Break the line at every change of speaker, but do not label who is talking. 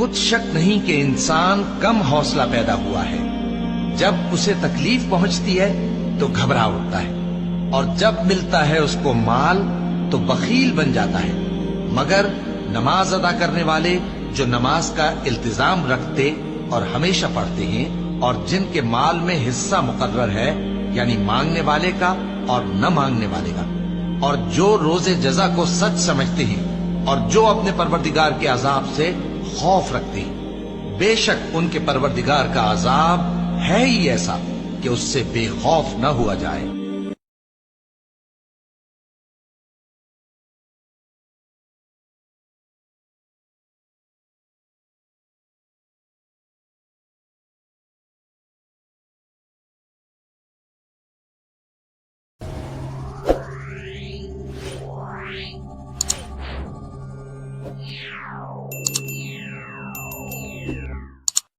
कुछ शक नहीं कि इंसान कम हौसला पैदा हुआ है। जब उसे तकलीफ़ पहुँचती है तो घबरा उठता है। और जब मिलता है उसको माल तो बखील बन जाता है। मगर नमाज़ अदा करने वाले जो नमाज़ का इल्तिजाम रखते और हमेशा पढ़ते हैं, और जिनके माल में हिस्सा मुकर्र है, यानी मांगने वाले का और न मांगने वाले का। और जो रोज़े जजा को सच समझते हैं, और जो अपने परवरदिगार के अजाब से खौफ रखती। बेशक उनके परवरदिगार का आजाब है ही ऐसा कि उससे बेखौफ न हुआ जाए। Yeah.